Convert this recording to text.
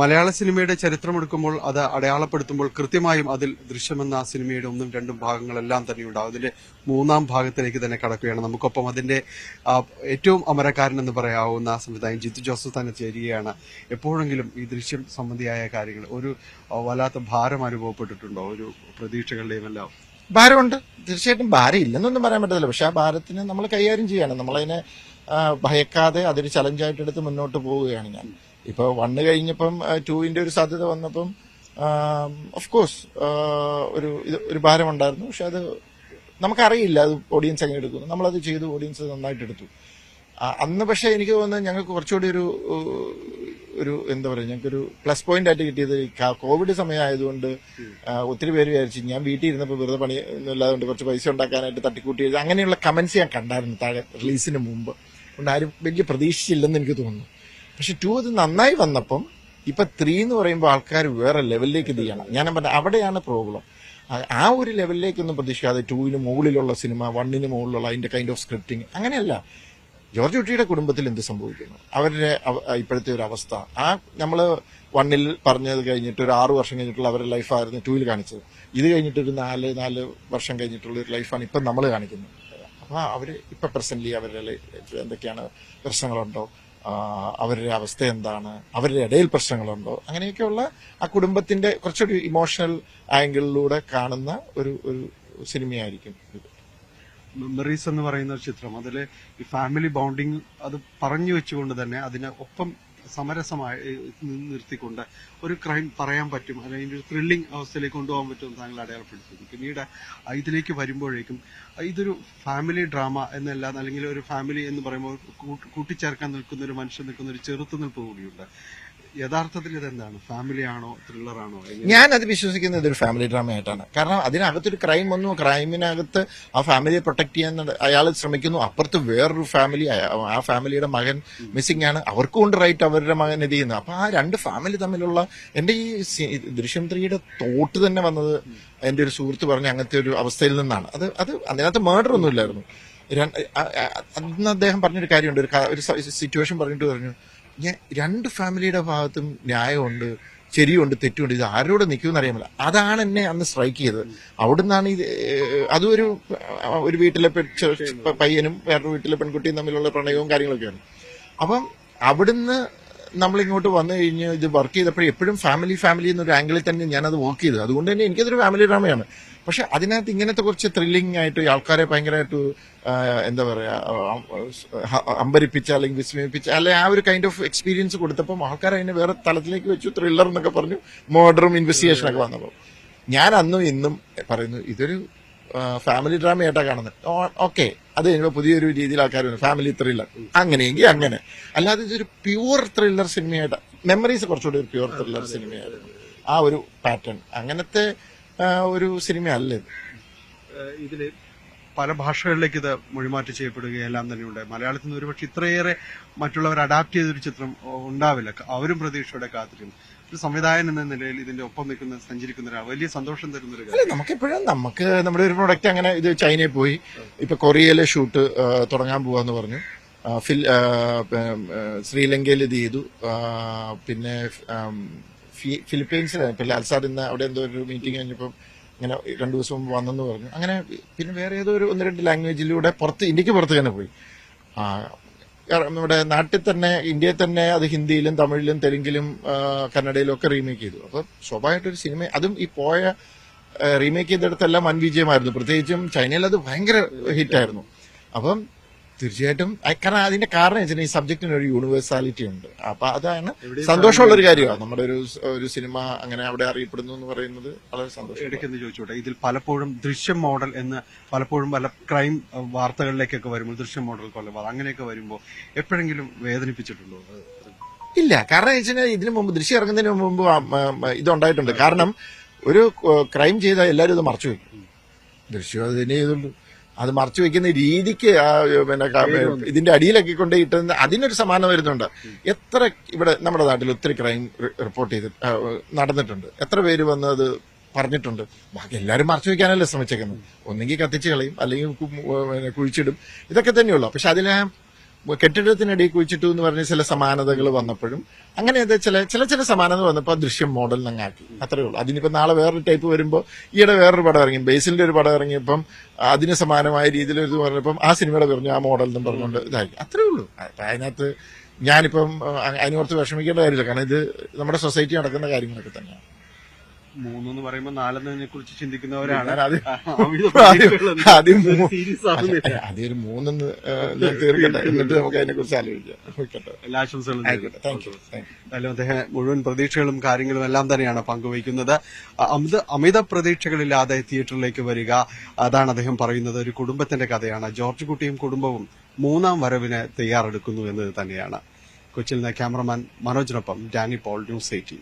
മലയാള സിനിമയുടെ ചരിത്രമെടുക്കുമ്പോൾ അത് അടയാളപ്പെടുത്തുമ്പോൾ കൃത്യമായും അതിൽ ദൃശ്യമെന്ന ആ സിനിമയുടെ ഒന്നും രണ്ടും ഭാഗങ്ങളെല്ലാം തന്നെ ഉണ്ടാവും. അതിന്റെ മൂന്നാം ഭാഗത്തിലേക്ക് തന്നെ കടക്കുകയാണ്. നമുക്കൊപ്പം അതിന്റെ ഏറ്റവും അമരക്കാരൻ എന്ന് പറയാവുന്ന സംവിധായകൻ ജിത്തു ജോസഫ് തന്നെ ചേരുകയാണ്. എപ്പോഴെങ്കിലും ഈ ദൃശ്യം സംബന്ധിയായ കാര്യങ്ങൾ ഒരു വല്ലാത്ത ഭാരം അനുഭവപ്പെട്ടിട്ടുണ്ടോ? ഒരു പ്രതീക്ഷകളുടെയും എല്ലാം ഭാരമുണ്ട്. തീർച്ചയായിട്ടും ഭാരം ഇല്ലെന്നൊന്നും പറയാൻ പറ്റത്തില്ല. പക്ഷെ ആ ഭാരത്തിന് നമ്മൾ കൈകാര്യം ചെയ്യണം. നമ്മളതിനെ ഭയക്കാതെ അതൊരു ചലഞ്ചായിട്ട് എടുത്ത് മുന്നോട്ട് പോവുകയാണ് ഞാൻ. ഇപ്പൊ വണ്ണ് കഴിഞ്ഞപ്പം ടൂവിന്റെ ഒരു സാധ്യത വന്നപ്പം ഓഫ് കോഴ്സ് ഒരു ഇത് ഒരു ഭാരമുണ്ടായിരുന്നു. പക്ഷെ അത് നമുക്കറിയില്ല അത് ഓഡിയൻസ് എങ്ങനെ എടുക്കുന്നു. നമ്മളത് ചെയ്തു ഓഡിയൻസ് നന്നായിട്ട് എടുത്തു. അന്ന് പക്ഷെ എനിക്ക് തോന്നുന്നത് ഞങ്ങൾക്ക് കുറച്ചുകൂടി ഒരു ഒരു എന്താ പറയുക ഞങ്ങൾക്കൊരു പ്ലസ് പോയിന്റ് ആയിട്ട് കിട്ടിയത് കോവിഡ് സമയമായതുകൊണ്ട് ഒത്തിരി പേര് വിചാരിച്ചു ഞാൻ വീട്ടിൽ ഇരുന്നപ്പോൾ വെറുതെ പണി ഇല്ലാതുകൊണ്ട് കുറച്ച് പൈസ ഉണ്ടാക്കാനായിട്ട് തട്ടിക്കൂട്ടി അങ്ങനെയുള്ള കമന്റ്സ് ഞാൻ കണ്ടായിരുന്നു താഴെ റിലീസിന് മുമ്പ്. അതുകൊണ്ട് ആരും വലിയ പ്രതീക്ഷിച്ചില്ലെന്ന് എനിക്ക് തോന്നുന്നു. പക്ഷെ ടു അത് നന്നായി വന്നപ്പം ഇപ്പൊ ത്രീ എന്ന് പറയുമ്പോൾ ആൾക്കാർ വേറെ ലെവലിലേക്ക് ഇത് ചെയ്യണം. ഞാൻ പറഞ്ഞ അവിടെയാണ് പ്രോബ്ലം ആ ഒരു ലെവലിലേക്കൊന്നും പ്രതീക്ഷിക്കാതെ ടൂവിന് മുകളിലുള്ള സിനിമ വണ്ണിന് മുകളിലുള്ള അതിന്റെ കൈൻഡ് ഓഫ് സ്ക്രിപ്റ്റിംഗ് അങ്ങനെയല്ല. ജോർജ് കുട്ടിയുടെ കുടുംബത്തിൽ എന്ത് സംഭവിക്കുന്നു? അവരുടെ ഇപ്പോഴത്തെ ഒരു അവസ്ഥ. ആ നമ്മൾ വണ്ണിൽ പറഞ്ഞത് കഴിഞ്ഞിട്ട് ഒരു ആറു വർഷം കഴിഞ്ഞിട്ടുള്ള അവരുടെ ലൈഫായിരുന്നു ടൂവിൽ കാണിച്ചത്. ഇത് കഴിഞ്ഞിട്ട് ഒരു നാല് നാല് വർഷം കഴിഞ്ഞിട്ടുള്ള ഒരു ലൈഫാണ് ഇപ്പം നമ്മൾ കാണിക്കുന്നത്. അപ്പോൾ അവർ ഇപ്പൊ പ്രസന്റ്ലി അവരുടെ എന്തൊക്കെയാണ് പ്രശ്നങ്ങളുണ്ടോ? അവരുടെ അവസ്ഥ എന്താണ് അവരുടെ ഇടയിൽ പ്രശ്നങ്ങളുണ്ടോ അങ്ങനെയൊക്കെയുള്ള ആ കുടുംബത്തിന്റെ കുറച്ചൊരു ഇമോഷണൽ ആംഗിളിലൂടെ കാണുന്ന ഒരു ഒരു സിനിമയായിരിക്കും മെമ്മറീസ് എന്ന് പറയുന്ന ഒരു ചിത്രം. അതിലെ ഈ ഫാമിലി ബോണ്ടിങ് അത് പറഞ്ഞു വെച്ചുകൊണ്ട് തന്നെ അതിനെ ഒപ്പം സമരസമായി നിർത്തിക്കൊണ്ട് ഒരു ക്രൈം പറയാൻ പറ്റും അല്ലെങ്കിൽ ഒരു ത്രില്ലിംഗ് അവസ്ഥയിലേക്ക് കൊണ്ടുപോകാൻ പറ്റും താങ്കൾ അടയാളപ്പെടുത്തുന്നു പിന്നീട് ഇതിലേക്ക് വരുമ്പോഴേക്കും ഇതൊരു ഫാമിലി ഡ്രാമ എന്നല്ല അല്ലെങ്കിൽ ഒരു ഫാമിലി എന്ന് പറയുമ്പോൾ കൂട്ടി- കൂട്ടിച്ചേർക്കാൻ നിൽക്കുന്ന ഒരു മനുഷ്യൻ നിൽക്കുന്ന ഒരു ചെറുത്തുനിൽപ്പ് കൂടിയുണ്ട്. യഥാർത്ഥത്തിൽ ഇതെന്താണ്? ഫാമിലി ആണോ? ത്രില്ലർ ആണോ? ഞാൻ അത് വിശ്വസിക്കുന്നത് ഇതൊരു ഫാമിലി ഡ്രാമ ആയിട്ടാണ്. കാരണം അതിനകത്തൊരു ക്രൈം വന്നു. ക്രൈമിനകത്ത് ആ ഫാമിലിയെ പ്രൊട്ടക്ട് ചെയ്യാൻ അയാൾ ശ്രമിക്കുന്നു. അപ്പുറത്ത് വേറൊരു ഫാമിലി ആ ഫാമിലിയുടെ മകൻ മിസ്സിംഗ് ആണ്. അവർക്കും ഉണ്ട് റൈറ്റ് അവരുടെ മകൻ ഇത് ചെയ്യുന്നത്. അപ്പൊ ആ രണ്ട് ഫാമിലി തമ്മിലുള്ള എന്റെ ഈ ദൃശ്യം ത്രീയുടെ തോട്ട് തന്നെ വന്നത് എന്റെ ഒരു സുഹൃത്ത് പറഞ്ഞ അങ്ങനത്തെ ഒരു അവസ്ഥയിൽ നിന്നാണ്. അത് അത് അതിനകത്ത് മേർഡർ അ- അ- അന്ന് അദ്ദേഹം പറഞ്ഞൊരു കാര്യമുണ്ട്. ഒരു സിറ്റുവേഷൻ പറഞ്ഞിട്ട് പറഞ്ഞു. ഞാൻ രണ്ട് ഫാമിലിയുടെ ഭാഗത്തും ന്യായമുണ്ട് ശരിയുണ്ട് തെറ്റുണ്ട് ഇത് ആരോട് നിൽക്കുമെന്ന് അറിയാമല്ല അതാണ് എന്നെ അന്ന് സ്ട്രൈക്ക് ചെയ്തത്. അവിടുന്നാണ് ഇത് അതൊരു അതും ഒരു ഒരു വീട്ടിലെ പയ്യനും വേറൊരു വീട്ടിലെ പെൺകുട്ടിയും തമ്മിലുള്ള പ്രണയവും കാര്യങ്ങളൊക്കെയാണ്. അപ്പം അവിടുന്ന് നമ്മളിങ്ങോട്ട് വന്നു കഴിഞ്ഞ് ഇത് വർക്ക് ചെയ്തപ്പോഴും എപ്പോഴും ഫാമിലി ഫാമിലി എന്നൊരു ആംഗിളിൽ തന്നെ ഞാനത് വർക്ക് ചെയ്തു അതുകൊണ്ട് തന്നെ എനിക്കതൊരു ഫാമിലി ഡ്രാമയാണ് പക്ഷെ അതിനകത്ത് ഇങ്ങനത്തെ കുറച്ച് ത്രില്ലിംഗ് ആയിട്ട് ആൾക്കാരെ ഭയങ്കരമായിട്ട് എന്താ പറയുക അമ്പരിപ്പിച്ച അല്ലെങ്കിൽ വിസ്മയിപ്പിച്ച അല്ലെ ആ ഒരു കൈൻഡ് ഓഫ് എക്സ്പീരിയൻസ് കൊടുത്തപ്പോൾ ആൾക്കാർ അതിനെ വേറെ തലത്തിലേക്ക് വെച്ചു ത്രില്ലർ എന്നൊക്കെ പറഞ്ഞു മോഡറും ഇൻവെസ്റ്റിഗേഷൻ ഒക്കെ വന്നപ്പോൾ ഞാൻ അന്നും ഇന്നും പറയുന്നു ഇതൊരു ഫാമിലി ഡ്രാമയായിട്ടാണ് കാണുന്നത്. ഓക്കെ അത് കഴിയുമ്പോൾ പുതിയൊരു രീതിയിൽ ആൾക്കാർ ഫാമിലി ത്രില്ലർ അങ്ങനെയെങ്കിൽ അങ്ങനെ. അല്ലാതെ ഇതൊരു പ്യുവർ ത്രില്ലർ സിനിമയായിട്ട് മെമ്മറീസ് കുറച്ചുകൂടി ഒരു പ്യുവർ ത്രില്ലർ സിനിമയായിരുന്നു ആ ഒരു പാറ്റേൺ അങ്ങനത്തെ ഒരു സിനിമയല്ല ഇത്. ഇതിൽ പല ഭാഷകളിലേക്ക് ഇത് മൊഴിമാറ്റം ചെയ്യപ്പെടുകയെല്ലാം തന്നെ ഉണ്ട് മലയാളത്തിൽ നിന്ന് ഒരുപക്ഷെ ഇത്രയേറെ മറ്റുള്ളവർ അഡാപ്റ്റ് ചെയ്തൊരു ചിത്രം ഉണ്ടാവില്ല. അവരും പ്രതീക്ഷയോടെ കാത്തിരുന്നു ഒരു സംവിധായകൻ എന്ന നിലയിൽ ഇതിന്റെ ഒപ്പം നിൽക്കുന്ന സഞ്ചരിക്കുന്ന ഒരാൾ വലിയ സന്തോഷം തരുന്ന ഒരു അല്ല കാര്യം. നമുക്കെപ്പോഴും നമുക്ക് നമ്മുടെ ഒരു പ്രൊഡക്റ്റ് അങ്ങനെ ഇത് ചൈനയിൽ പോയി. ഇപ്പൊ കൊറിയയിലെ ഷൂട്ട് തുടങ്ങാൻ പോവാന്ന് പറഞ്ഞു. ഫിൽ ശ്രീലങ്കയിൽ ഇത് ചെയ്തു. പിന്നെ ഫിലിപ്പീൻസിൽ ലാൽസാർ ഇപ്പൊ ലാൽ ഇന്ന് അവിടെ എന്തോ ഒരു മീറ്റിംഗ് കഴിഞ്ഞപ്പോൾ ഇങ്ങനെ രണ്ടു ദിവസം മുമ്പ് വന്നെന്ന് പറഞ്ഞു. അങ്ങനെ പിന്നെ വേറെ ഏതോ ഒരു ഒന്ന് രണ്ട് ലാംഗ്വേജിലൂടെ പുറത്ത് ഇന്ത്യയ്ക്ക് പുറത്ത് തന്നെ പോയി. നമ്മുടെ നാട്ടിൽ തന്നെ ഇന്ത്യയിൽ തന്നെ അത് ഹിന്ദിയിലും തമിഴിലും തെലുങ്കിലും കന്നഡയിലും ഒക്കെ റീമേക്ക് ചെയ്തു. അപ്പൊ സ്വാഭാവികമായിട്ടൊരു സിനിമ അതും ഈ പോയ റീമേക്ക് ചെയ്തെടുത്തെല്ലാം വൻ വിജയമായിരുന്നു. പ്രത്യേകിച്ചും ചൈനയിൽ അത് ഭയങ്കര ഹിറ്റായിരുന്നു അപ്പം തീർച്ചയായിട്ടും. കാരണം അതിന്റെ കാരണം വെച്ചാൽ ഈ സബ്ജക്റ്റിന് ഒരു യൂണിവേഴ്സാലിറ്റി ഉണ്ട്. അപ്പൊ അതാണ് സന്തോഷമുള്ള ഒരു കാര്യമാണ്. നമ്മുടെ ഒരു ഒരു സിനിമ അങ്ങനെ അവിടെ അറിയപ്പെടുന്നു എന്ന് പറയുന്നത് വളരെ സന്തോഷം ഇടയ്ക്കെന്ന് ചോദിച്ചോട്ടെ. ഇതിൽ പലപ്പോഴും ദൃശ്യം മോഡൽ എന്ന് പലപ്പോഴും പല ക്രൈം വാർത്തകളിലേക്കൊക്കെ വരുമ്പോൾ ദൃശ്യം മോഡൽ കൊല്ലം അങ്ങനെയൊക്കെ വരുമ്പോൾ എപ്പോഴെങ്കിലും വേദനിപ്പിച്ചിട്ടുണ്ടോ? ഇല്ല. കാരണം വെച്ചാൽ ഇതിനു മുമ്പ് ദൃശ്യം ഇറങ്ങുന്നതിന് മുമ്പ് ഇതുണ്ടായിട്ടുണ്ട്. കാരണം ഒരു ക്രൈം ചെയ്ത എല്ലാവരും ഇത് മറച്ചു വയ്ക്കും ദൃശ്യം അത് തന്നെ ചെയ്തുള്ളൂ അത് മറച്ചു വെക്കുന്ന രീതിക്ക് ആ പിന്നെ ഇതിന്റെ അടിയിലൊക്കെ കൊണ്ട് ഇട്ടുന്ന അതിനൊരു സമാനം വരുന്നുണ്ട്. എത്ര ഇവിടെ നമ്മുടെ നാട്ടിൽ ഒത്തിരി ക്രൈം റിപ്പോർട്ട് ചെയ്ത് നടന്നിട്ടുണ്ട്. എത്ര പേര് വന്ന് അത് പറഞ്ഞിട്ടുണ്ട്. ബാക്കി എല്ലാവരും മറച്ചു വെക്കാനല്ലേ ശ്രമിച്ചേക്കുന്നത്. ഒന്നെങ്കിൽ കത്തിച്ച് കളയും അല്ലെങ്കിൽ കുഴിച്ചിടും. ഇതൊക്കെ തന്നെയുള്ളൂ. പക്ഷെ അതിലെ കെട്ടിടത്തിനിടയിൽ കുഴിച്ചിട്ടു എന്ന് പറഞ്ഞ ചില സമാനതകൾ വന്നപ്പോഴും അങ്ങനെ അങ്ങനെയൊക്കെ ചില ചില ചില സമാനത വന്നപ്പോൾ ദൃശ്യം മോഡൽ നങ്ങാക്കി അത്രയേ ഉള്ളൂ. അതിനിപ്പോൾ നാളെ വേറൊരു ടൈപ്പ് വരുമ്പോൾ ഈയിടെ വേറൊരു പടം ഇറങ്ങി. ബേസിലിന്റെ ഒരു പടം ഇറങ്ങിയപ്പം അതിന് സമാനമായ രീതിയിൽ ഇത് പറഞ്ഞപ്പം ആ സിനിമയുടെ പറഞ്ഞു ആ മോഡൽ എന്നും പറഞ്ഞുകൊണ്ട് ഇതായി അത്രയേ ഉള്ളൂ. അതിനകത്ത് ഞാനിപ്പം അതിനോർത്ത് വിഷമിക്കേണ്ട കാര്യമില്ല. കാരണം ഇത് നമ്മുടെ സൊസൈറ്റി നടക്കുന്ന കാര്യങ്ങളൊക്കെ തന്നെയാണ്. മൂന്നെന്ന് പറയുമ്പോൾ നാലെന്നതിനെ കുറിച്ച് ചിന്തിക്കുന്നവരാണ്. അതൊരു ആദ്യം- മൂന്നെന്ന് തീർക്കട്ടെ. എന്നിട്ട് നമുക്ക് അതിനെ കുറിച്ച് ആലോചിക്കാം എല്ലാ ആശംസകളും അദ്ദേഹം മുഴുവൻ പ്രതീക്ഷകളും കാര്യങ്ങളും എല്ലാം തന്നെയാണ് പങ്കുവയ്ക്കുന്നത്. അമിത അമിത പ്രതീക്ഷകളില്ലാതെ തിയേറ്ററിലേക്ക് വരിക അതാണ് അദ്ദേഹം പറയുന്നത്. ഒരു കുടുംബത്തിന്റെ കഥയാണ്. ജോർജ് കുട്ടിയും കുടുംബവും മൂന്നാം വരവിന് തയ്യാറെടുക്കുന്നു എന്നത് തന്നെയാണ്. കൊച്ചിയിൽ നിന്ന് ക്യാമറമാൻ മനോജിനൊപ്പം ഡാനി പോൾ ന്യൂസ് എയ്റ്റീൻ.